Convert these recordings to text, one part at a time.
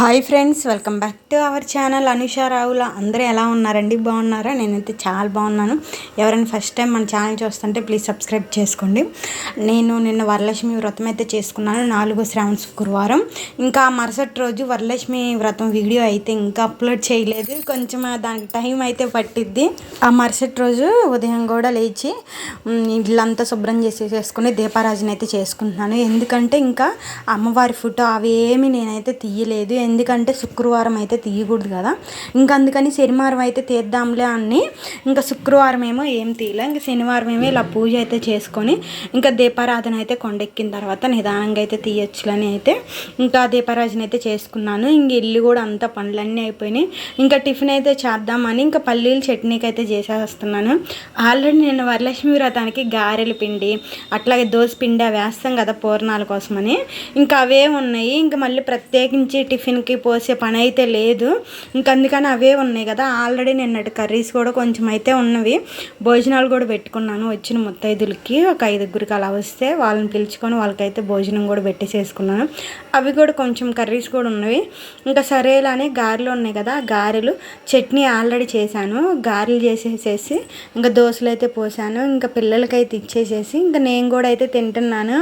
Hi friends welcome back to our channel. అనుషారావుల అందరూ ఎలా ఉన్నారండి? బాగున్నారా? నేనైతే చాలా బాగున్నాను. ఎవరైనా ఫస్ట్ టైం మన ఛానల్ చూస్తుంటే ప్లీజ్ సబ్స్క్రైబ్ చేసుకోండి. నేను నిన్న వరలక్ష్మి వ్రతం అయితే చేసుకున్నాను నాలుగో శ్రావణ శుక్రవారం ఇంకా మరుసటి రోజు వరలక్ష్మి వ్రతం వీడియో అయితే ఇంకా అప్లోడ్ చేయలేదు. కొంచెం దానికి టైం అయితే పట్టిద్ది. ఆ మరుసటి రోజు ఉదయం కూడా లేచి ఉమ్, ఇల్లంతా శుభ్రం చేసి చేసుకుని దీపారాజన అయితే చేసుకుంటున్నాను. ఎందుకంటే ఇంకా అమ్మవారి ఫోటో అవి ఏమి నేనైతే తీయలేదు. ఎందుకంటే శుక్రవారం అయితే తీయకూడదు కదా. ఇంకా అందుకని శనివారం అయితే తీద్దాంలే అని ఇంకా శుక్రవారం ఏమో ఏం తీయలే. ఇంకా శనివారం ఏమో ఇలా పూజ అయితే చేసుకొని ఇంకా దీపారాధన అయితే కొండెక్కిన తర్వాత నిదానంగా అయితే తీయొచ్చులని అయితే ఇంకా దీపారాధన అయితే చేసుకున్నాను. ఇంక ఇల్లు కూడా అంతా పనులన్నీ అయిపోయినాయి. ఇంకా టిఫిన్ అయితే చేద్దామని ఇంకా పల్లీలు చట్నీకి అయితే చేసేస్తున్నాను. ఆల్రెడీ నేను వరలక్ష్మి వ్రతానికి గారెల పిండి అట్లాగే దోశ పిండి అవి వేస్తాం కదా పూర్ణాల కోసమని. ఇంకా అవే ఉన్నాయి. ఇంకా మళ్ళీ ప్రత్యేకించి టిఫిన్ టిఫిన్కి పోసే పని అయితే లేదు. ఇంకా అందుకని అవే ఉన్నాయి కదా. ఆల్రెడీ నిన్నటి కర్రీస్ కూడా కొంచెం అయితే ఉన్నవి. భోజనాలు కూడా పెట్టుకున్నాను వచ్చిన ముత్తైదులకి. ఒక ఐదుగురికి అలా వస్తే వాళ్ళని పిలుచుకొని వాళ్ళకైతే భోజనం కూడా పెట్టేసేసుకున్నాను. అవి కూడా కొంచెం కర్రీస్ కూడా ఉన్నవి. ఇంకా సరేలానే గారెలు ఉన్నాయి కదా. గారెలు చట్నీ ఆల్రెడీ చేశాను. గారెలు చేసేసేసి ఇంకా దోశలు అయితే పోసాను. ఇంకా పిల్లలకైతే ఇచ్చేసేసి ఇంకా నేను కూడా అయితే తింటున్నాను.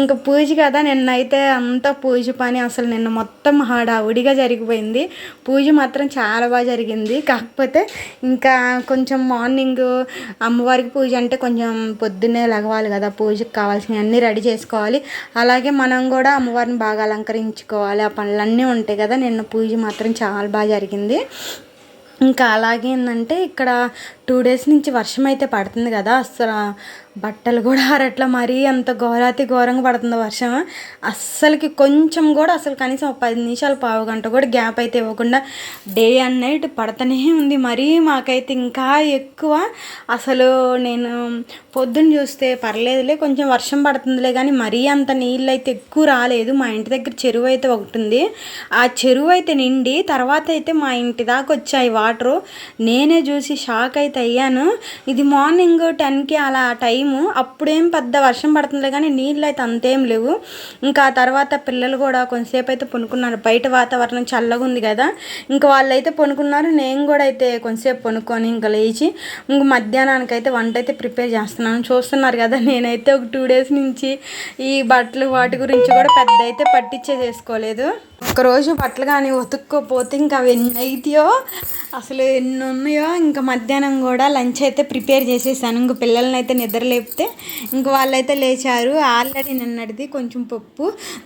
ఇంకా పూజ కదా. నిన్నైతే అంతా పూజ పని. అసలు నిన్న మొత్తం హడావుడిగా జరిగిపోయింది. పూజ మాత్రం చాలా బాగా జరిగింది. కాకపోతే ఇంకా కొంచెం మార్నింగ్ అమ్మవారికి పూజ అంటే కొంచెం పొద్దున్నే లగవాలి కదా పూజకి కావాల్సినవి అన్నీ రెడీ చేసుకోవాలి. అలాగే మనం కూడా అమ్మవారిని బాగా అలంకరించుకోవాలి. ఆ పనులన్నీ ఉంటాయి కదా నిన్న పూజ మాత్రం చాలా బాగా జరిగింది. ఇంకా అలాగే ఏంటంటే ఇక్కడ టూ డేస్ నుంచి వర్షం అయితే పడుతుంది కదా. అసలు బట్టలు కూడా ఆరట్లా మరీ అంత ఘోరాతి ఘోరంగా పడుతుంది వర్షం. అస్సలకి కొంచెం కూడా అసలు కనీసం పది నిమిషాలు పావు గంట కూడా గ్యాప్ అయితే ఇవ్వకుండా డే అండ్ నైట్ పడుతూనే ఉంది. మరీ మాకైతే ఇంకా ఎక్కువ అసలు నేను పొద్దున్న చూస్తే పర్లేదులే కొంచెం వర్షం పడుతుందిలే కానీ మరీ అంత నీళ్ళు అయితే ఎక్కువ రాలేదు. మా ఇంటి దగ్గర చెరువు అయితే ఒకటి ఉంది. ఆ చెరువు అయితే నిండి తర్వాత అయితే మా ఇంటి దాకా వచ్చాయి వాటరు. నేనే చూసి షాక్ అయితే అయ్యాను. ఇది మార్నింగ్ టెన్కి అలా టైము. అప్పుడేం పెద్ద వర్షం పడుతుంది కానీ నీళ్ళు అయితే అంతేం లేవు. ఇంకా ఆ తర్వాత పిల్లలు కూడా కొంతసేపు అయితే పనుకున్నారు. బయట వాతావరణం చల్లగా ఉంది కదా. ఇంకా వాళ్ళైతే పనుకున్నారు. నేను కూడా అయితే కొంతసేపు పనుకొని ఇంకా లేచి ఇంక మధ్యాహ్నానికి అయితే వంట అయితే ప్రిపేర్ చేస్తున్నాను. చూస్తున్నారు కదా నేనైతే ఒక టూ డేస్ నుంచి ఈ బట్టలు వాటి గురించి కూడా పెద్ద అయితే పట్టించే చేసుకోలేదు ఒకరోజు బట్టలు కానీ ఉతుక్కోపోతే ఇంకా అవి ఎన్ని అయితాయో అసలు ఎన్ని ఉన్నాయో ఇంకా మధ్యాహ్నం కూడా లంచ్ అయితే ప్రిపేర్ చేసేసాను. ఇంక పిల్లల్ని అయితే నిద్ర లేపితే ఇంక వాళ్ళైతే లేచారు. ఆల్రెడీ నిన్నటిది కొంచెం పప్పు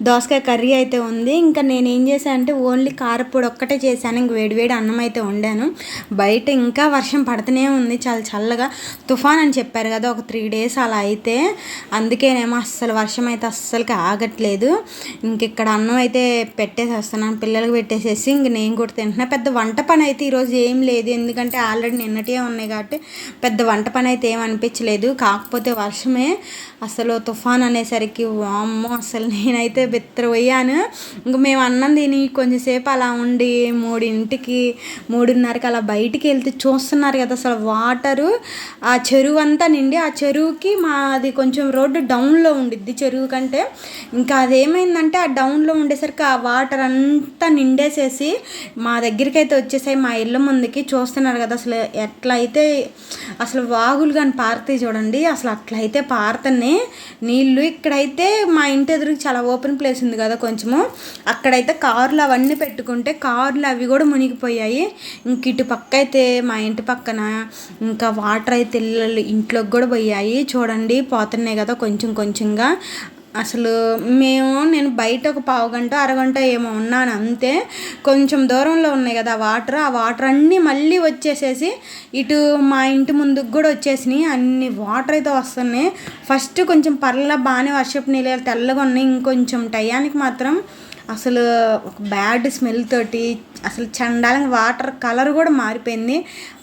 దోసకాయ కర్రీ అయితే ఉంది. ఇంకా నేను ఏం చేశాను అంటే ఓన్లీ కారపొడి ఒక్కటే చేశాను. ఇంక వేడివేడి అన్నం అయితే వండాను. బయట ఇంకా వర్షం పడుతూనే ఉంది. చాలా చల్లగా తుఫాన్ అని చెప్పారు కదా ఒక త్రీ డేస్ అలా అయితే. అందుకేనేమో అస్సలు వర్షం అయితే అస్సలకి ఆగట్లేదు. ఇంక ఇక్కడ అన్నం అయితే పెట్టేసేస్తున్నాను పిల్లలకు పెట్టేసేసి ఇంక నేను కూడా తింటున్నా. పెద్ద వంట పని అయితే ఈరోజు ఏం లేదు. ఎందుకంటే ఆల్రెడీ నిన్నటివే ఉన్నాయి కాబట్టి పెద్ద వంట పని అయితే ఏం అనిపించలేదు. కాకపోతే వర్షమే అసలు తుఫాన్ అనేసరికి వామ్మో అసలు నేనైతే బెత్తరపోయాను ఇంక మేము అన్నం తిని కొంచెంసేపు అలా ఉండి మూడింటికి మూడున్నరకి అలా బయటికి వెళ్తే చూస్తున్నారు కదా అసలు వాటరు. ఆ చెరువు అంతా నిండి ఆ చెరువుకి మాది కొంచెం రోడ్డు డౌన్లో ఉండిద్ది చెరువు కంటే. ఇంకా అదేమైందంటే ఆ డౌన్లో ఉండేసరికి ఆ వాటర్ వాటర్ అంతా నిండేసేసి మా దగ్గరికి అయితే వచ్చేసాయి. మా ఇల్లు ముందుకి చూస్తున్నారు కదా అసలు ఎట్లా అయితే అసలు వాగులు కానీ పారుతాయి చూడండి. అసలు అట్లయితే పారుతాయి నీళ్ళు ఇక్కడైతే మా ఇంటి ఎదురుకి చాలా ఓపెన్ ప్లేస్ ఉంది కదా కొంచెము. అక్కడైతే కార్లు అవన్నీ పెట్టుకుంటే కార్లు అవి కూడా మునిగిపోయాయి. ఇంక ఇటు పక్క అయితే మా ఇంటి పక్కన ఇంకా వాటర్ అయితే ఇల్లు ఇంట్లోకి కూడా పోయాయి. చూడండి పోతున్నాయి కదా కొంచెం కొంచెంగా. అసలు మేము నేను బయట ఒక పావు గంట అరగంట ఏమో ఉన్నాను అంతే. కొంచెం దూరంలో ఉన్నాయి కదా ఆ వాటర్ ఆ వాటర్ అన్నీ మళ్ళీ వచ్చేసేసి ఇటు మా ఇంటి ముందుకు కూడా వచ్చేసినాయి. అన్ని వాటర్ అయితే వస్తున్నాయి. ఫస్ట్ కొంచెం పర్ల బాగానే వర్షపు నీళ్ళు తెల్లగా ఉన్నాయి. ఇంకొంచెం టయానికి మాత్రం అసలు ఒక బ్యాడ్ స్మెల్ తోటి అసలు చండాలంగా వాటర్ కలర్ కూడా మారిపోయింది.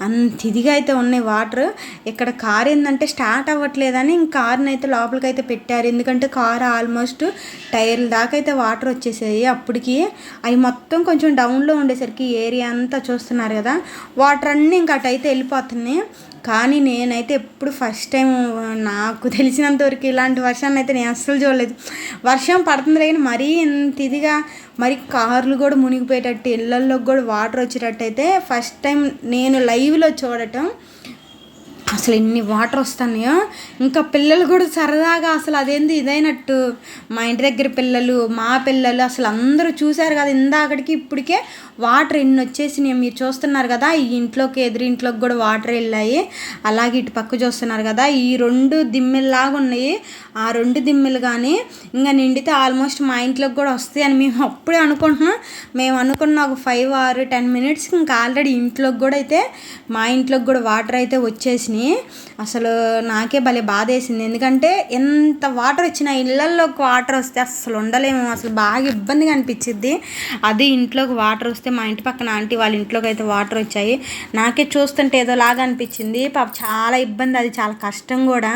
అంత ఇదిగా అయితే ఉన్నాయి వాటర్. ఇక్కడ కార్ ఏంటంటే స్టార్ట్ అవ్వట్లేదని ఇంక కార్ని అయితే లోపలికి అయితే పెట్టారు. ఎందుకంటే కార్ ఆల్మోస్ట్ టైర్ల దాకా అయితే వాటర్ వచ్చేసాయి అప్పటికి. అవి మొత్తం కొంచెం డౌన్లో ఉండేసరికి ఏరియా అంతా చూస్తున్నారు కదా. వాటర్ అన్నీ ఇంకా అటు అయితే వెళ్ళిపోతున్నాయి. కానీ నేనైతే ఎప్పుడు ఫస్ట్ టైం నాకు తెలిసినంత వరకు ఇలాంటి వర్షాన్ని అయితే నేను అస్సలు చూడలేదు. వర్షం పడుతుంది కానీ మరీ ఇంత ఇదిగా మరి కార్లు కూడా మునిగిపోయేటట్టు ఇళ్ళల్లో కూడా వాటర్ వచ్చేటట్టు అయితే ఫస్ట్ టైం నేను లైవ్లో చూడటం అసలు ఎన్ని వాటర్ వస్తున్నాయో. ఇంకా పిల్లలు కూడా సరదాగా అసలు అదేంది ఇదైనట్టు. మా ఇంటి దగ్గర పిల్లలు మా పిల్లలు అసలు అందరూ చూశారు కదా ఇందాకటికి ఇప్పటికే వాటర్ ఎన్ని వచ్చేసినాయి మీరు చూస్తున్నారు కదా ఈ ఇంట్లోకి ఎదురింట్లోకి కూడా వాటర్ వెళ్ళాయి. అలాగే ఇటు పక్క చూస్తున్నారు కదా ఈ రెండు దిమ్మెల్లాగా ఉన్నాయి. ఆ రెండు దిమ్మెలు కానీ ఇంకా నిండితే ఆల్మోస్ట్ మా ఇంట్లోకి కూడా వస్తాయి అని మేము అప్పుడే అనుకుంటున్నాం. మేము అనుకున్న ఒక ఫైవ్ ఆర్ టెన్ మినిట్స్ ఇంకా ఆల్రెడీ ఇంట్లోకి కూడా అయితే మా ఇంట్లోకి కూడా వాటర్ అయితే వచ్చేసినాయి. అసలు నాకే భలే బాధ వేసింది. ఎందుకంటే ఎంత వాటర్ వచ్చినా ఇళ్ళల్లోకి వాటర్ వస్తే అసలు ఉండలేము. అసలు బాగా ఇబ్బందిగా అనిపించింది అది ఇంట్లోకి వాటర్ వస్తే మా ఇంటి పక్కన ఆంటీ వాళ్ళ ఇంట్లోకి అయితే వాటర్ వచ్చాయి. నాకే చూస్తుంటే ఏదో లాగా అనిపించింది. పాప చాలా ఇబ్బంది అది చాలా కష్టం కూడా.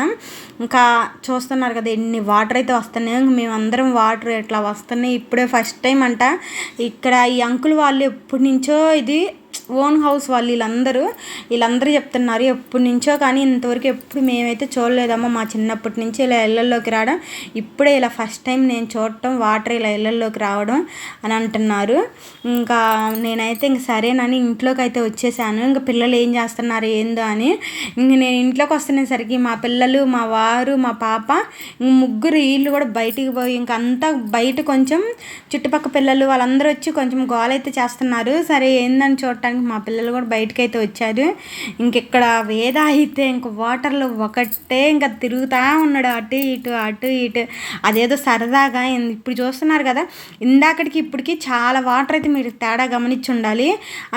ఇంకా చూస్తున్నారు కదా ఎన్ని వాటర్ అయితే వస్తున్నాయి. మేమందరం వాటర్ ఎట్లా వస్తున్నాయి. ఇప్పుడే ఫస్ట్ టైం అంట. ఇక్కడ ఈ అంకుల్ వాళ్ళు ఎప్పటి నుంచో ఇది ఓన్ హౌస్ వాళ్ళు వీళ్ళందరూ వీళ్ళందరూ చెప్తున్నారు ఎప్పటి నుంచో కానీ ఇంతవరకు ఎప్పుడు మేమైతే చూడలేదమ్మా మా చిన్నప్పటి నుంచి ఇలా ఇళ్ళల్లోకి రావడం. ఇప్పుడే ఇలా ఫస్ట్ టైం నేను చూడటం వాటర్ ఇలా ఇళ్ళల్లోకి రావడం అని అంటున్నారు. ఇంకా నేనైతే ఇంక సరేనని ఇంట్లోకి అయితే వచ్చేసాను. ఇంకా పిల్లలు ఏం చేస్తున్నారు ఏందో అని. ఇంక నేను ఇంట్లోకి వస్తునేసరికి మా పిల్లలు మా వారు మా పాప ఇంక ముగ్గురు వీళ్ళు కూడా బయటికి పోయి ఇంక అంతా బయట కొంచెం చుట్టుపక్కల పిల్లలు వాళ్ళందరూ వచ్చి కొంచెం గోల అయితే చేస్తున్నారు. సరే ఏందని చూడటానికి మా పిల్లలు కూడా బయటకు అయితే వచ్చారు. ఇంకెక్కడ వేద అయితే ఇంక వాటర్లో ఒకటే ఇంకా తిరుగుతూ ఉన్నాడు. అటు ఇటు అటు ఇటు. అదేదో సరదాగా ఇప్పుడు చూస్తున్నారు కదా ఇందాకటికి ఇప్పటికి చాలా వాటర్ అయితే మీరు తేడా గమనించి ఉండాలి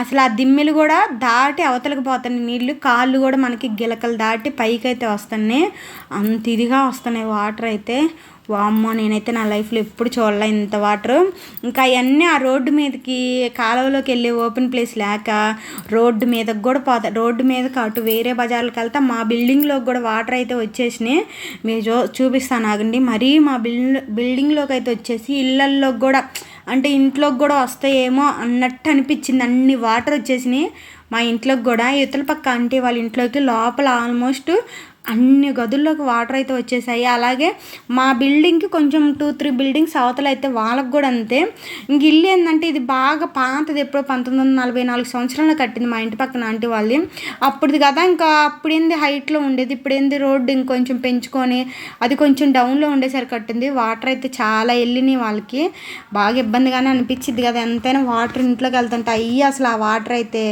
అసలు ఆ దిమ్మెలు కూడా దాటి అవతలకు పోతున్నాయి. నీళ్ళు కాళ్ళు కూడా మనకి గిలకలు దాటి పైకి అయితే వస్తున్నాయి. అంత ఇదిగా వస్తున్నాయి వాటర్ అయితే. వామ్మో నేనైతే నా లైఫ్లో ఎప్పుడు చూడలే ఇంత వాటర్. ఇంకా అవన్నీ ఆ రోడ్డు మీదకి కాలువలోకి వెళ్ళే ఓపెన్ ప్లేస్ లేక రోడ్డు మీదకి కూడా పోతా. రోడ్డు మీదకి అటు వేరే బజార్లకు వెళ్తా. మా బిల్డింగ్లోకి కూడా వాటర్ అయితే వచ్చేసినాయి. మీరు చూ చూపిస్తాను ఆగండి. మరీ మా బిల్డింగ్ బిల్డింగ్లోకి అయితే వచ్చేసి ఇళ్ళల్లోకి కూడా అంటే ఇంట్లోకి కూడా వస్తాయేమో అన్నట్టు అనిపించింది. అన్ని వాటర్ వచ్చేసినాయి. మా ఇంట్లోకి కూడా ఇతల పక్క ఆంటీ వాళ్ళ ఇంట్లోకి లోపల ఆల్మోస్ట్ అన్ని గదుల్లోకి వాటర్ అయితే వచ్చేసాయి. అలాగే మా బిల్డింగ్కి కొంచెం టూ త్రీ బిల్డింగ్స్ అవతల అయితే వాళ్ళకి కూడా అంతే. ఇంక ఇల్లు ఏంటంటే ఇది బాగా పాతది. ఎప్పుడో పంతొమ్మిది వందల నలభై నాలుగు సంవత్సరాలు కట్టింది మా ఇంటి పక్కన ఆంటీ వాళ్ళు అప్పుడుది కదా ఇంకా అప్పుడేంది హైట్లో ఉండేది. ఇప్పుడేంది రోడ్డు ఇంకొంచెం పెంచుకొని అది కొంచెం డౌన్లో ఉండేసరికి కట్టింది. వాటర్ అయితే చాలా వెళ్ళినాయి వాళ్ళకి. బాగా ఇబ్బందిగానే అనిపించింది కదా. ఎంతైనా వాటర్ ఇంట్లోకి వెళ్తుంటే అయ్యి అసలు ఆ వాటర్ అయితే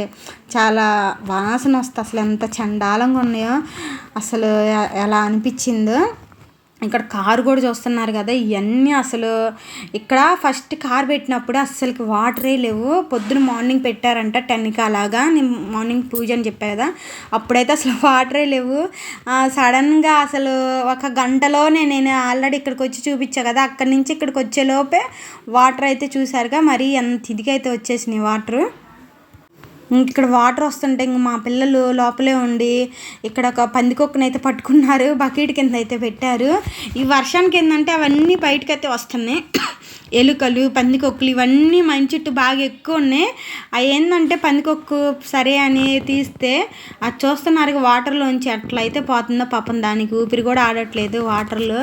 చాలా వాసన వస్తుంది. అసలు ఎంత చండాలంగా ఉన్నాయో అసలు ఎలా అనిపించిందో. ఇక్కడ కారు కూడా చూస్తున్నారు కదా ఇవన్నీ అసలు ఇక్కడ ఫస్ట్ కార్ పెట్టినప్పుడు అస్సలకి వాటరే లేవు. పొద్దున మార్నింగ్ పెట్టారంట టెన్కి అలాగా. నేను మార్నింగ్ పూజ అని చెప్పా కదా అప్పుడైతే అసలు వాటరే లేవు. సడన్గా అసలు ఒక గంటలోనే నేను ఆల్రెడీ ఇక్కడికి వచ్చి చూపించా కదా అక్కడి నుంచి ఇక్కడికి వచ్చే లోపే వాటర్ అయితే చూసారుగా మరి ఎంత ఇదిగైతే అయితే వచ్చేసినాయి వాటర్. ఇక్కడ వాటర్ వస్తుంటే ఇంక మా పిల్లలు లోపలే ఉండి ఇక్కడ ఒక పందికొక్కను అయితే పట్టుకున్నారు బకెట్ కింద అయితే పెట్టారు. ఈ వర్షానికి ఏంటంటే అవన్నీ బయటకైతే వస్తున్నాయి. ఎలుకలు పందికొక్కులు ఇవన్నీ మన చుట్టూ బాగా ఎక్కువ ఉన్నాయి. అవి ఏంటంటే పందికొక్కు సరే అని తీస్తే అది చూస్తున్నారు వాటర్లోంచి అట్లయితే పోతుందో పాపం దానికి ఊపిరి కూడా ఆడట్లేదు వాటర్లో.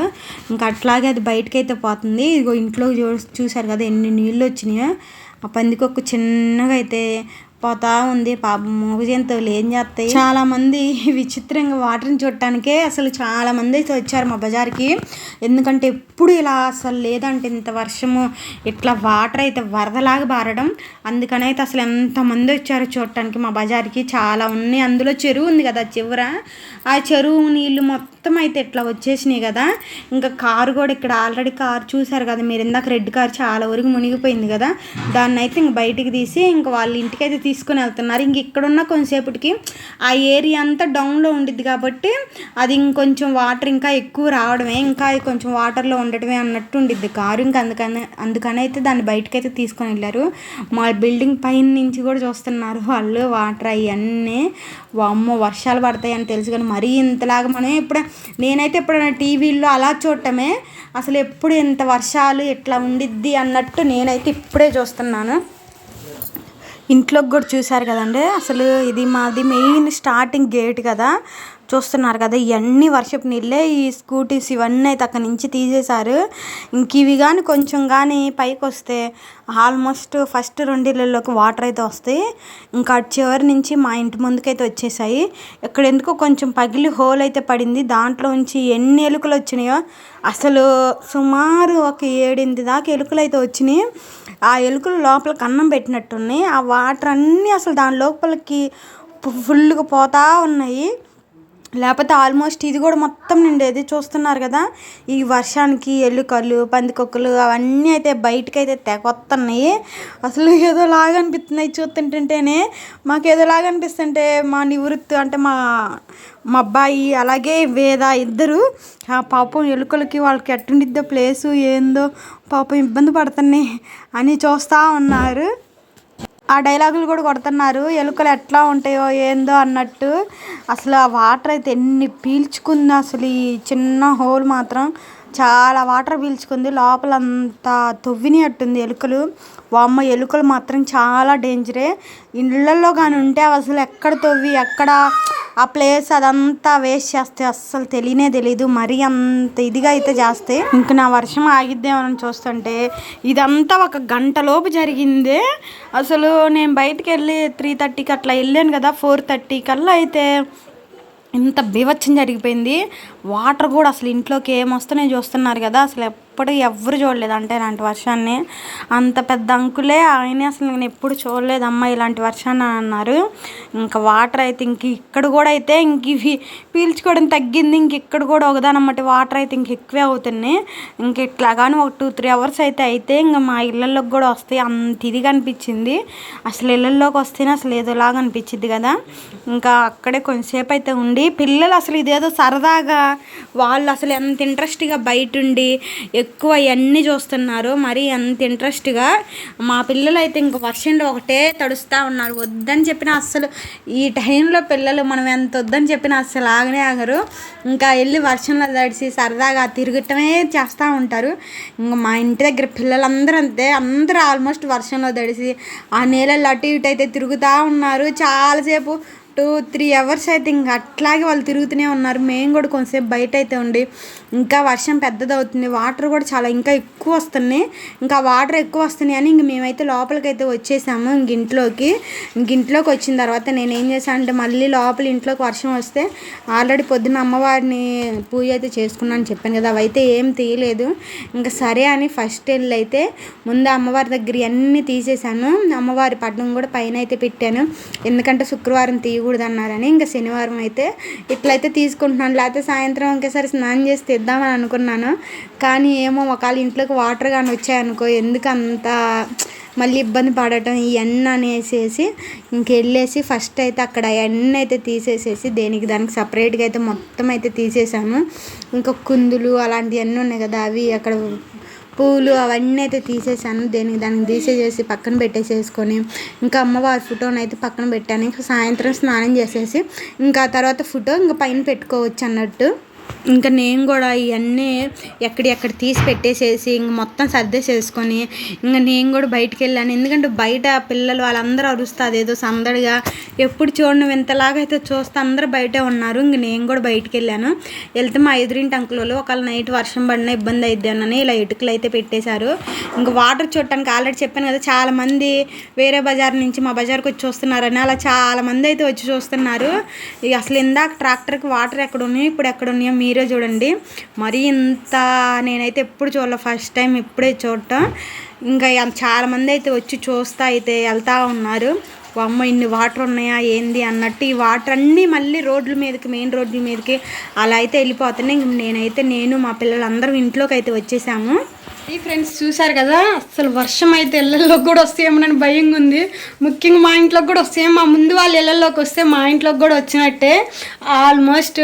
ఇంకా అట్లాగే అది బయటకైతే పోతుంది. ఇదిగో ఇంట్లో చూ చూసారు కదా ఎన్ని నీళ్ళు వచ్చినాయో. ఆ పందికొక్కు చిన్నగా అయితే పోతా ఉంది. పాపం మూగ జంతువులు ఏం చేస్తాయి. చాలా మంది విచిత్రంగా వాటర్ని చూడటానికే అసలు చాలా మంది అయితే వచ్చారు మా బజార్కి. ఎందుకంటే ఎప్పుడు ఇలా అసలు లేదంటే ఇంత వర్షము ఇట్లా వాటర్ అయితే వరదలాగా బారడం. అందుకని అయితే అసలు ఎంతమంది వచ్చారో చూడటానికి మా బజార్కి. చాలా ఉన్నాయి. అందులో చెరువు ఉంది కదా చివర. ఆ చెరువు నీళ్ళు మొత్తం అయితే ఇట్లా వచ్చేసినాయి కదా. ఇంకా కారు కూడా ఇక్కడ ఆల్రెడీ కారు చూసారు కదా. మీరు ఇందాక రెడ్ కార్ చాలా వరకు మునిగిపోయింది కదా. దాన్ని అయితే ఇంక బయటికి తీసి ఇంకా వాళ్ళ ఇంటికి అయితే తీసుకుని వెళ్తున్నారు. ఇంక ఇక్కడున్న కొంతసేపటికి ఆ ఏరియా అంతా డౌన్లో ఉండిద్ది కాబట్టి అది ఇంకొంచెం వాటర్ ఇంకా ఎక్కువ రావడమే ఇంకా అది కొంచెం వాటర్లో ఉండటమే అన్నట్టు ఉండిద్ది కారు. ఇంకా అందుకని అందుకని అయితే దాన్ని బయటకు అయితే తీసుకొని వెళ్ళారు. మా బిల్డింగ్ పైన నుంచి కూడా చూస్తున్నారు. వాళ్ళు వాటర్ అవన్నీ అమ్మో వర్షాలు పడతాయి అని తెలుసు కానీ మరీ ఇంతలాగా మనం ఎప్పుడు నేనైతే ఎప్పుడైనా టీవీల్లో అలా చూడటమే అసలు ఎప్పుడు ఇంత వర్షాలు ఎట్లా ఉండిద్ది అన్నట్టు నేనైతే ఇప్పుడే చూస్తున్నాను. ఇంట్లోకి కూడా చూశారు కదండి. అసలు ఇది మాది మెయిన్ స్టార్టింగ్ గేట్ కదా. చూస్తున్నారు కదా ఇవన్నీ వర్షపు నీళ్ళే ఈ స్కూటీస్ ఇవన్నీ అయితే అక్కడి నుంచి తీసేశారు. ఇంక ఇవి కానీ కొంచెం కానీ పైకి వస్తే ఆల్మోస్ట్ ఫస్ట్ రెండిళ్ళలోకి వాటర్ అయితే వస్తాయి. ఇంకా అటు చివరి నుంచి మా ఇంటి ముందుకైతే వచ్చేసాయి. ఇక్కడ ఎందుకో కొంచెం పగిలి హోల్ అయితే పడింది. దాంట్లో నుంచి ఎన్ని ఎలుకలు వచ్చినాయో అసలు సుమారు ఒక ఏడెనిమిది దాకా ఎలుకలు అయితే వచ్చినాయి. ఆ ఎలుకలు లోపలికి అన్నం పెట్టినట్టున్నాయి. ఆ వాటర్ అన్నీ అసలు దాని లోపలికి ఫుల్గా పోతా ఉన్నాయి. లేకపోతే ఆల్మోస్ట్ ఇది కూడా మొత్తం నిండేది చూస్తున్నారు కదా. ఈ వర్షానికి ఎలుకలు పందికొక్కలు అవన్నీ అయితే బయటకైతే తెగొస్తున్నాయి అసలు ఏదో లాగా అనిపిస్తున్నాయి చూస్తుంటుంటేనే. మాకు ఏదో లాగా అనిపిస్తుంటే మా నివృత్తి అంటే మా మా అబ్బాయి అలాగే వేద ఇద్దరు. ఆ పాపం ఎలుకలకి వాళ్ళకి ఎట్టుండిద్దో ప్లేసు ఏందో పాపం ఇబ్బంది పడుతున్నాయి అని చూస్తూ ఉన్నారు. ఆ డైలాగులు కూడా కొడుతున్నారు. ఎలుకలు ఎట్లా ఉంటాయో ఏందో అన్నట్టు. అసలు ఆ వాటర్ అయితే ఎన్ని పీల్చుకుంది అసలు ఈ చిన్న హోల్ మాత్రం. చాలా వాటర్ పీల్చుకుంది. లోపల అంతా ఎలుకలు. వామ్మ ఎలుకలు మాత్రం చాలా డేంజరే ఇళ్ళల్లో కానీ ఉంటే అవి అసలు ఎక్కడ తవ్వి ఎక్కడ ఆ ప్లేస్ అదంతా వేస్ట్ చేస్తే అస్సలు తెలియనే తెలీదు. మరీ అంత ఇదిగా అయితే చేస్తే. ఇంక నా వర్షం ఆగిద్దేమని చూస్తుంటే ఇదంతా ఒక గంటలోపు జరిగింది. అసలు నేను బయటికి వెళ్ళి త్రీ థర్టీకి అట్లా వెళ్ళాను కదా ఫోర్ థర్టీ కల్లా అయితే ఇంత బీవచ్చం జరిగిపోయింది. వాటర్ కూడా అసలు ఇంట్లోకి ఏమొస్తున్నాయి చూస్తున్నారు కదా అసలు ఎప్పుడు ఎవ్వరు చూడలేదు. అంటే ఇలాంటి వర్షాన్ని అంత పెద్ద అంకులే ఆయన అసలు నేను ఎప్పుడు చూడలేదమ్మా ఇలాంటి వర్షాన్ని అన్నారు. ఇంకా వాటర్ అయితే ఇంక ఇక్కడ కూడా అయితే ఇంక ఇవి పీల్చుకోవడం తగ్గింది. ఇంక ఇక్కడ కూడా ఒకదానమ్మటి వాటర్ అయితే ఇంక ఎక్కువే అవుతున్నాయి. ఇంక ఇట్లా కానీ ఒక టూ త్రీ అవర్స్ అయితే అయితే ఇంకా మా ఇళ్ళల్లోకి కూడా వస్తాయి. అంత ఇది కనిపించింది. అసలు ఇళ్ళల్లోకి వస్తేనే అసలు ఏదోలాగా అనిపించింది కదా. ఇంకా అక్కడే కొంచెంసేపు అయితే ఉండి పిల్లలు అసలు ఇదేదో సరదాగా వాళ్ళు అసలు ఎంత ఇంట్రెస్ట్గా బయట ఉండి ఎక్కువ అవన్నీ చూస్తున్నారు మరి అంత ఇంట్రెస్ట్గా మా పిల్లలు అయితే ఇంక వర్షంలో ఒకటే తడుస్తూ ఉన్నారు. వద్దని చెప్పిన అస్సలు ఈ టైంలో పిల్లలు మనం ఎంత వద్దని చెప్పినా అస్సలు ఆగనే ఆగరు. ఇంకా వెళ్ళి వర్షంలో తడిసి సరదాగా తిరగటమే చేస్తూ ఉంటారు. ఇంకా మా ఇంటి దగ్గర పిల్లలందరూ అంతే. అందరూ ఆల్మోస్ట్ వర్షంలో తడిసి ఆ నీళ్ళల్లో అటు ఇటు అయితే తిరుగుతూ ఉన్నారు. చాలాసేపు టూ త్రీ అవర్స్ అయితే ఇంకా అట్లాగే వాళ్ళు తిరుగుతూనే ఉన్నారు. మేము కూడా కొంతసేపు బయట అయితే ఉండి ఇంకా వర్షం పెద్దదవుతుంది వాటర్ కూడా చాలా ఇంకా ఎక్కువ వస్తున్నాయి. ఇంకా వాటర్ ఎక్కువ వస్తున్నాయి అని ఇంక మేమైతే లోపలికి అయితే వచ్చేసాము ఇంక ఇంట్లోకి. ఇంక ఇంట్లోకి వచ్చిన తర్వాత నేను ఏం చేశాను అంటే మళ్ళీ లోపల ఇంట్లోకి వర్షం వస్తే ఆల్రెడీ పొద్దున్న అమ్మవారిని పూజ అయితే చేసుకున్నాను చెప్పాను కదా అవి అయితే ఏం తీయలేదు. ఇంకా సరే అని ఫస్ట్ వెళ్ళి అయితే ముందు అమ్మవారి దగ్గర అన్నీ తీసేసాను. అమ్మవారి పట్నం కూడా పైన అయితే పెట్టాను. ఎందుకంటే శుక్రవారం తీయకూడదు అన్నారని ఇంకా శనివారం అయితే ఇట్లయితే తీసుకుంటున్నాను. లేకపోతే సాయంత్రం ఇంకేసారి స్నానం చేస్తే చేద్దామని అనుకున్నాను. కానీ ఏమో ఒకవేళ ఇంట్లోకి వాటర్ కానీ వచ్చాయనుకో ఎందుకు అంత మళ్ళీ ఇబ్బంది పడటం ఇవన్నీ అనేసేసి ఇంకెళ్ళేసి ఫస్ట్ అయితే అక్కడ ఎన్న అయితే తీసేసేసి దేనికి దానికి సపరేట్గా అయితే మొత్తం అయితే తీసేసాము. ఇంకా కుందులు అలాంటివన్నీ ఉన్నాయి కదా అవి అక్కడ పూలు అవన్నీ అయితే తీసేసాను. దేనికి దానికి తీసేసేసి పక్కన పెట్టేసేసుకొని ఇంకా అమ్మవారి ఫోటోని అయితే పక్కన పెట్టాను. ఇంకా సాయంత్రం స్నానం చేసేసి ఇంకా తర్వాత ఫోటో ఇంకా పైన పెట్టుకోవచ్చు అన్నట్టు. ఇంకా నేను కూడా ఇవన్నీ ఎక్కడెక్కడ తీసి పెట్టేసేసి ఇంక మొత్తం సర్దేసేసుకొని ఇంకా నేను కూడా బయటికి వెళ్ళాను ఎందుకంటే బయట పిల్లలు వాళ్ళందరూ అరుస్తుంది ఏదో సందడిగా. ఎప్పుడు చూడను ఇంతలాగా అయితే చూస్తే అందరూ బయటే ఉన్నారు. ఇంక నేను కూడా బయటికి వెళ్ళాను వెళ్తే మా ఎదురింటి అంకులు ఒకవేళ నైట్ వర్షం పడినా ఇబ్బంది అయిద్ది అని ఇలా ఇటుకలు అయితే పెట్టేశారు. ఇంకా వాటర్ చూడటానికి ఆల్రెడీ చెప్పాను కదా చాలా మంది వేరే బజార్ నుంచి మా బజార్కి వచ్చి చూస్తున్నారని అలా చాలా మంది అయితే వచ్చి చూస్తున్నారు. ఇక అసలు ఇందాక ట్రాక్టర్కి వాటర్ ఎక్కడ ఉన్నాయి ఇప్పుడు ఎక్కడ ఉన్నాయో మీరే చూడండి. మరీ ఇంత నేనైతే ఎప్పుడు చూడలే. ఫస్ట్ టైం ఇప్పుడే చూడటం. ఇంకా చాలామంది అయితే వచ్చి చూస్తా అయితే వెళ్తా ఉన్నారు. అమ్మ ఇన్ని వాటర్ ఉన్నాయా? ఏంది? అన్నట్టు ఈ వాటర్ అన్నీ మళ్ళీ రోడ్ల మీదకి మెయిన్ రోడ్ల మీదకి అలా అయితే వెళ్ళిపోతున్నాయి. ఇంక నేనైతే నేను మా పిల్లలందరం ఇంట్లోకి అయితే వచ్చేసాము. ఈ ఫ్రెండ్స్ చూసారు కదా? అసలు వర్షం అయితే ఇళ్ళల్లోకి కూడా వస్తాయేమోనని భయంగా ఉంది ముఖ్యంగా మా ఇంట్లోకి కూడా వస్తాయి మా ముందు వాళ్ళ ఇళ్ళల్లోకి వస్తే మా ఇంట్లోకి కూడా వచ్చినట్టే. ఆల్మోస్ట్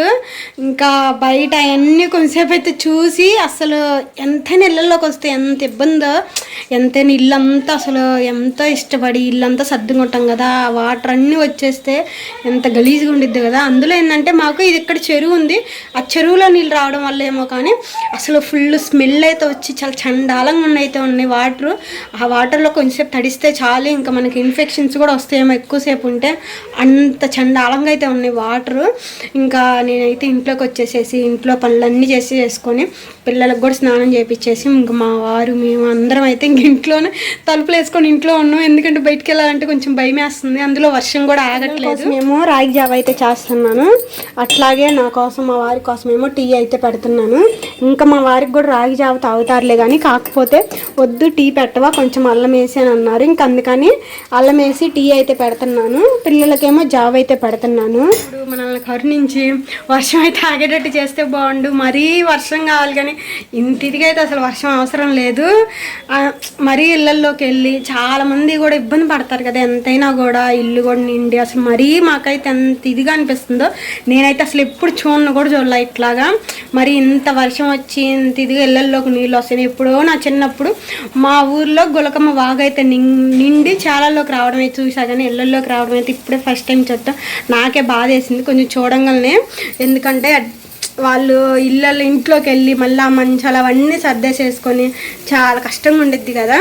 ఇంకా బయట అవన్నీ కొంతసేపు అయితే చూసి అసలు ఎంతైనా ఇళ్ళల్లోకి వస్తే ఎంత ఇబ్బందో ఎంతైనా ఇల్లంతా అసలు ఎంతో ఇష్టపడి ఇల్లంతా సర్దుకుంటాం కదా ఆ వాటర్ అన్నీ వచ్చేస్తే ఎంత గలీజ్గా ఉండిద్ది కదా. అందులో ఏంటంటే మాకు ఇది ఇక్కడ చెరువు ఉంది. ఆ చెరువులో నీళ్ళు రావడం వల్ల ఏమో కానీ అసలు ఫుల్ స్మెల్ అయితే వచ్చి చాలా చండాలంగా ఉన్నైతే ఉన్నాయి. వాటర్ ఆ వాటర్లో కొంచెంసేపు తడిస్తే చాలు. ఇంకా మనకి ఇన్ఫెక్షన్స్ కూడా వస్తాయేమో ఎక్కువసేపు ఉంటే అంత చండాలంగా అయితే ఉన్నాయి వాటర్. ఇంకా నేనైతే ఇంట్లోకి వచ్చేసేసి ఇంట్లో పనులన్నీ చేసి చేసుకొని పిల్లలకు కూడా స్నానం చేపించేసి ఇంకా మా వారు మేము అందరం అయితే ఇంక ఇంట్లోనే తలుపులు వేసుకొని ఇంట్లో ఉన్నాం. ఎందుకంటే బయటికి వెళ్ళాలంటే కొంచెం భయం వేస్తుంది. అందులో వర్షం కూడా ఆగట్లేదు. మేము రాగి జావ అయితే చేస్తున్నాను. అట్లాగే నా కోసం మా వారి కోసం ఏమో టీ అయితే పెడుతున్నాను. ఇంకా మా వారికి కూడా రాగి జావ తాగుతారులే కానీ కాకపోతే వద్దు టీ పెట్టవా కొంచెం అల్లం వేసి అని అన్నారు. ఇంక అందుకని అల్లం వేసి టీ అయితే పెడుతున్నాను. పిల్లలకేమో జాబ్ అయితే పెడుతున్నాను. ఇప్పుడు మనల్ని కరుణించి వర్షం అయితే ఆగేటట్టు చేస్తే బాగుండు. మరీ వర్షం కావాలి కానీ ఇంత అసలు వర్షం అవసరం లేదు. మరీ ఇళ్ళల్లోకి వెళ్ళి చాలామంది కూడా ఇబ్బంది పడతారు కదా ఎంతైనా కూడా ఇల్లు కూడా నిండి. అసలు మరీ మాకైతే ఎంత ఇదిగా అనిపిస్తుందో నేనైతే అసలు ఎప్పుడు చూడను కూడా చూడలే ఇట్లాగా. మరి ఇంత వర్షం వచ్చి ఇంత ఇదిగా ఇళ్ళల్లోకి నీళ్ళు వస్తాయి ఎప్పుడో నా చిన్నప్పుడు మా ఊర్లో గులకమ్మ వాగు అయితే నిం- నిండి చాలాలోకి రావడం అయితే చూసా కానీ ఇళ్ళల్లోకి రావడం అయితే ఇప్పుడే ఫస్ట్ టైం చూద్దాం నాకే బాధ వేసింది కొంచెం చూడంగానే ఎందుకంటే వాళ్ళు ఇళ్ళ ఇంట్లోకి వెళ్ళి మళ్ళీ మంచాలు అవన్నీ సర్దేసేసుకొని చాలా కష్టంగా ఉండిద్ది కదా.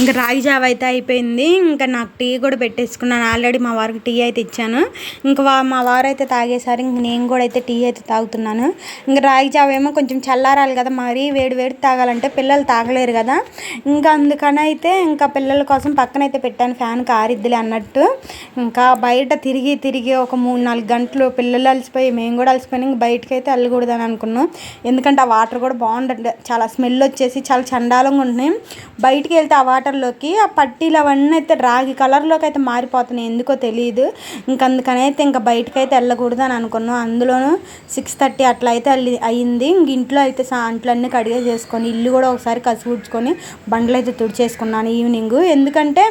ఇంకా రాగి జావ అయితే అయిపోయింది. ఇంకా నాకు టీ కూడా పెట్టేసుకున్నాను. ఆల్రెడీ మా వారికి టీ అయితే ఇచ్చాను. ఇంకా మా వారు అయితే తాగేసారు ఇంక నేను కూడా అయితే టీ అయితే తాగుతున్నాను. ఇంకా రాగి జావ ఏమో కొంచెం చల్లారాలి కదా. మరీ వేడి వేడి తాగాలంటే పిల్లలు తాగలేరు కదా. ఇంకా అందుకని అయితే ఇంకా పిల్లల కోసం పక్కన అయితే పెట్టాను. ఫ్యాన్ కారిద్దిలే అన్నట్టు. ఇంకా బయట తిరిగి తిరిగి ఒక మూడు నాలుగు గంటలు పిల్లలు అలసిపోయి మేము కూడా అలసిపోయి ఇంక బయటకి అయితే వెళ్ళకూడదని అనుకున్నాం. ఎందుకంటే ఆ వాటర్ కూడా బాగుంటుంది చాలా స్మెల్ వచ్చేసి చాలా చండాలంగా ఉంటున్నాయి. బయటికి వెళ్తే ఆ వాటర్లోకి ఆ పట్టీలు అవన్నీ అయితే రాగి కలర్లోకి అయితే మారిపోతున్నాయి. ఎందుకో తెలియదు ఇంక అందుకని అయితే ఇంకా బయటకు అయితే వెళ్ళకూడదు అని అనుకున్నాం. అందులోనూ సిక్స్ థర్టీ అట్లా అయితే అల్లి- అయ్యింది ఇంక ఇంట్లో అయితే అంట్లన్నీ కడిగే చేసుకొని ఇల్లు కూడా ఒకసారి కసిపుడ్చుకొని బండ్లు అయితే తుడిచేసుకున్నాను ఈవినింగ్ ఎందుకంటే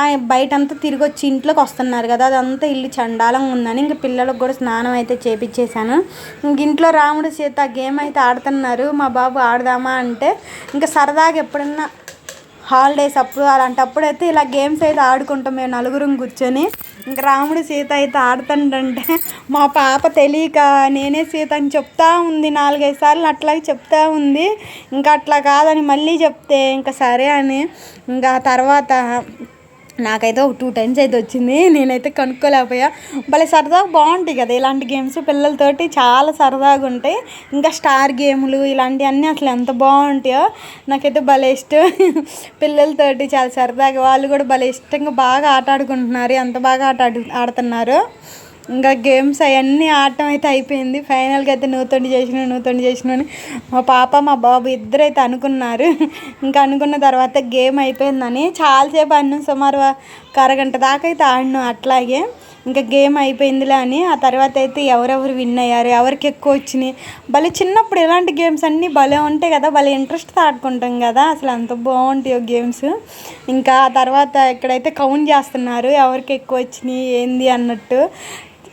ఆ బయట అంతా తిరిగి వచ్చి ఇంట్లోకి వస్తున్నారు కదా అదంతా ఇల్లు చండాలంగా ఉందని ఇంక పిల్లలకు కూడా స్నానం అయితే చేపించేశాను ఇంక ఇంట్లో రాముడు సీత గేమ్ అయితే ఆడుతున్నారు. మా బాబు ఆడదామా అంటే ఇంకా సరదాగా ఎప్పుడన్నా హాలిడేస్ అప్పుడు అలాంటప్పుడు అయితే ఇలా గేమ్స్ అయితే ఆడుకుంటాం. మేము నలుగురం కూర్చొని. ఇంకా రాముడు సీత అయితే ఆడుతుండంటే మా పాప తెలియక నేనే సీత అని చెప్తా ఉంది. నాలుగైదు సార్లు అట్లాగే చెప్తా ఉంది. ఇంకా అట్లా కాదని మళ్ళీ చెప్తే ఇంకా సరే అని. ఇంకా తర్వాత నాకైతే ఒక టూ టైమ్స్ అయితే వచ్చింది. నేనైతే కనుక్కోలేకపోయా. భలే సరదాగా బాగుంటాయి కదా ఇలాంటి గేమ్స్ పిల్లలతోటి చాలా సరదాగా ఉంటాయి. ఇంకా స్టార్ గేమ్లు ఇలాంటివన్నీ అసలు ఎంత బాగుంటాయో నాకైతే భలే ఇష్టం. పిల్లలతోటి చాలా సరదాగా వాళ్ళు కూడా భలే ఇష్టంగా బాగా ఆట ఆడుకుంటున్నారు. ఎంత బాగా ఆట ఆడు ఆడుతున్నారు. ఇంకా గేమ్స్ అవన్నీ ఆడటం అయితే అయిపోయింది. ఫైనల్గా అయితే నువ్వుతోటి చేసిన నువ్వుతోటి చేసిన అని మా పాప మా బాబు ఇద్దరు అయితే అనుకున్నారు. ఇంకా అనుకున్న తర్వాత గేమ్ అయిపోయిందని చాలాసేపు ఆడినాం. సుమారు ఒక అరగంట దాకా అయితే ఆడినాం అట్లాగే. ఇంకా గేమ్ అయిపోయిందిలే అని ఆ తర్వాత అయితే ఎవరెవరు విన్ అయ్యారు ఎవరికి ఎక్కువ వచ్చినాయి. భలే చిన్నప్పుడు ఇలాంటి గేమ్స్ అన్నీ భలే ఉంటాయి కదా భలే ఇంట్రెస్ట్తో ఆడుకుంటాం కదా అసలు అంత బాగుంటాయి గేమ్స్. ఇంకా ఆ తర్వాత ఇక్కడైతే కౌంట్ చేస్తున్నారు ఎవరికి ఎక్కువ వచ్చినాయి ఏంది అన్నట్టు.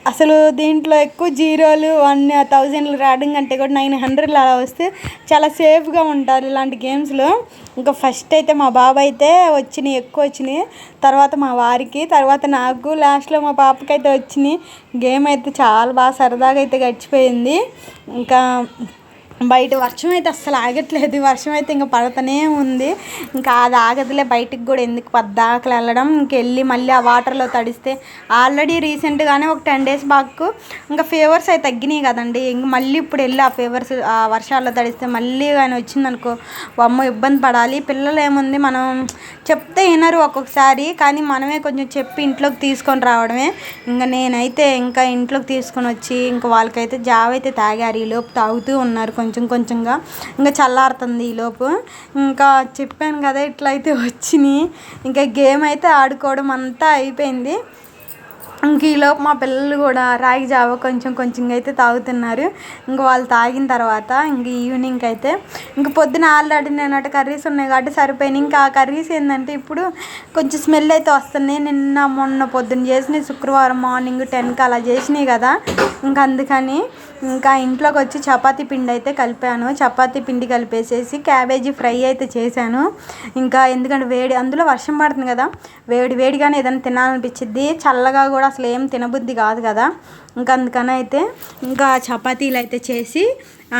అసలు దీంట్లో ఎక్కువ జీరోలు వన్ థౌజండ్లు రావడం కంటే కూడా నైన్ హండ్రెడ్లు అలా వస్తే చాలా సేఫ్గా ఉంటారు ఇలాంటి గేమ్స్లో. ఇంకా ఫస్ట్ అయితే మా బాబాయ్ అయితే వచ్చినాయి ఎక్కువ వచ్చినాయి. తర్వాత మా వారికి తర్వాత నాకు లాస్ట్లో మా పాపకి అయితే వచ్చినాయి. గేమ్ అయితే చాలా బాగా సరదాగా అయితే గడిచిపోయింది. ఇంకా బయట వర్షం అయితే అస్సలు ఆగట్లేదు. వర్షం అయితే ఇంకా పడుతూనే ఉంది. ఇంకా అది ఆగదులే బయటికి కూడా ఎందుకు పద్దాకలు వెళ్ళడం? ఇంకెళ్ళి మళ్ళీ ఆ వాటర్లో తడిస్తే ఆల్రెడీ రీసెంట్గానే ఒక టెన్ డేస్ బాక్ ఇంకా ఫీవర్స్ అయితే తగ్గినాయి కదండి. ఇంక మళ్ళీ ఇప్పుడు వెళ్ళి ఆ ఫీవర్స్ ఆ వర్షాల్లో తడిస్తే మళ్ళీ కానీ వచ్చిందనుకో అమ్మో ఇబ్బంది పడాలి. పిల్లలు ఏముంది? మనం చెప్తే వినరు ఒక్కొక్కసారి కానీ మనమే కొంచెం చెప్పి ఇంట్లోకి తీసుకొని రావడమే. ఇంకా నేనైతే ఇంకా ఇంట్లోకి తీసుకొని వచ్చి ఇంకా వాళ్ళకైతే జావ అయితే తాగారు. ఈలోపు తాగుతూ ఉన్నారు కొంచెం. కొంచెం కొంచెంగా ఇంకా చల్లారుతుంది ఈలోపు ఇంకా చెప్పాను కదా ఇట్లా అయితే వచ్చినాయి ఇంకా గేమ్ అయితే ఆడుకోవడం అంతా అయిపోయింది. ఇంక ఈలోపు మా పిల్లలు కూడా రాగి జావ కొంచెం కొంచెం అయితే తాగుతున్నారు. ఇంక వాళ్ళు తాగిన తర్వాత ఇంక ఈవినింగ్ అయితే ఇంక పొద్దున ఆల్రెడీ నేను అటు కర్రీస్ ఉన్నాయి కాబట్టి సరిపోయినాయి. ఇంకా ఆ కర్రీస్ ఏంటంటే ఇప్పుడు కొంచెం స్మెల్ అయితే వస్తున్నాయి. నిన్న మొన్న పొద్దున్న చేసినాయి శుక్రవారం మార్నింగ్ టెన్కి అలా చేసినాయి కదా. ఇంకా అందుకని ఇంకా ఇంట్లోకి వచ్చి చపాతీ పిండి అయితే కలిపాను. చపాతీ పిండి కలిపేసేసి క్యాబేజీ ఫ్రై అయితే చేశాను. ఇంకా ఎందుకంటే వేడి అందులో వర్షం పడుతుంది కదా. వేడి వేడిగానే ఏదైనా తినాలనిపించింది చల్లగా కూడా అసలు ఏం తినబుద్ధి కాదు కదా. ఇంకా అందుకని అయితే ఇంకా చపాతీలు అయితే చేసి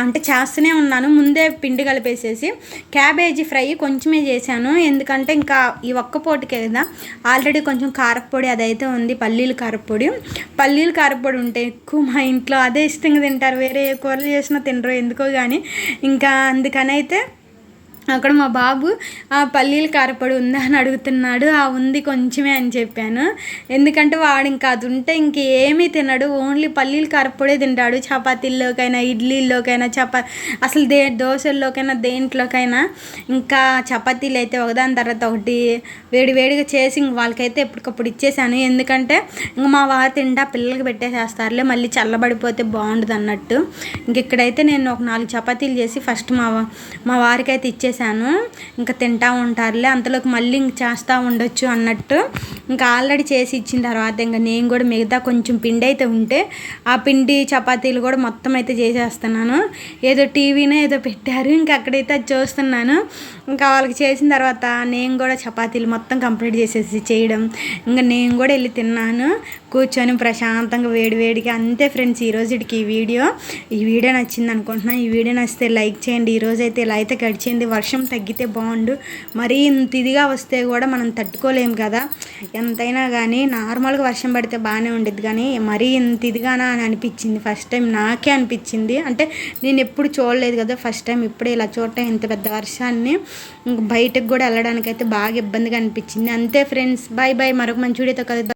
అంటే చేస్తూనే ఉన్నాను. ముందే పిండి కలిపేసేసి క్యాబేజీ ఫ్రై కొంచెమే చేశాను. ఎందుకంటే ఇంకా ఈ ఒక్క పూటకే కదా. ఆల్రెడీ కొంచెం కారపొడి అదైతే ఉంది పల్లీలు కారపొడి పల్లీలు కారపొడి ఉంటే ఎక్కువ మా ఇంట్లో అదే ఇష్టంగా తింటారు. వేరే ఏ కూరలు చేసినా తినరు ఎందుకో కానీ ఇంకా అందుకని అయితే అక్కడ మా బాబు ఆ పల్లీల కారపొడి ఉందా? అని అడుగుతున్నాడు. ఆ ఉంది కొంచెమే అని చెప్పాను. ఎందుకంటే వాడు ఇంకా అది ఉంటే ఇంకేమీ తినడు. ఓన్లీ పల్లీల కారపొడే తింటాడు. చపాతీల్లోకైనా ఇడ్లీల్లోకైనా చపా అసలు దే దోశల్లోకైనా దేంట్లోకైనా ఇంకా చపాతీలు అయితే ఒకదాని తర్వాత ఒకటి వేడి వేడిగా చేసి ఇంక వాళ్ళకైతే ఎప్పటికప్పుడు ఇచ్చేసాను. ఎందుకంటే ఇంక మా వారు తింటా పిల్లలకి పెట్టేసేస్తారులే మళ్ళీ చల్లబడిపోతే బాగుండదు అన్నట్టు ఇంక ఇక్కడైతే నేను ఒక నాలుగు చపాతీలు చేసి ఫస్ట్ మా మా వారికైతే ఇచ్చే ఇచ్చేసాను ఇంకా తింటా ఉంటారులే అంతలోకి మళ్ళీ ఇంక చేస్తూ ఉండొచ్చు అన్నట్టు. ఇంకా ఆల్రెడీ చేసి ఇచ్చిన తర్వాత ఇంకా నేను కూడా మిగతా కొంచెం పిండి అయితే ఉంటే ఆ పిండి చపాతీలు కూడా మొత్తం అయితే చేసేస్తున్నాను. ఏదో టీవీనే ఏదో పెట్టారు ఇంకా అక్కడైతే అది చూస్తున్నాను. ఇంకా వాళ్ళకి చేసిన తర్వాత నేను కూడా చపాతీలు మొత్తం కంప్లీట్ చేసేసి చేయడం. ఇంకా నేను కూడా వెళ్ళి తిన్నాను. కూర్చొని ప్రశాంతంగా వేడివేడిగా అంతే ఫ్రెండ్స్ ఈ ఈ వీడియో. ఈ వీడియో నచ్చింది అనుకుంటున్నాను ఈ వీడియో నచ్చితే లైక్ చేయండి. ఈ అయితే ఇలా అయితే గడిచింది. వర్షం తగ్గితే బాగుండు. మరీ ఇంత ఇదిగా వస్తే కూడా మనం తట్టుకోలేము కదా. ఎంతైనా కానీ నార్మల్గా వర్షం పడితే బాగానే ఉండేది. కానీ మరీ ఇంత ఇదిగానా అని అనిపించింది. ఫస్ట్ టైం నాకే అనిపించింది. అంటే నేను ఎప్పుడు చూడలేదు కదా. ఫస్ట్ టైం ఇప్పుడే ఇలా చూడటం ఇంత పెద్ద వర్షాన్ని. బయటకు కూడా వెళ్ళడానికి అయితే బాగా ఇబ్బందిగా అనిపించింది. అంతే ఫ్రెండ్స్. బాయ్ బాయ్ మరొక మంచి వీడియోతో కలుద్దాం.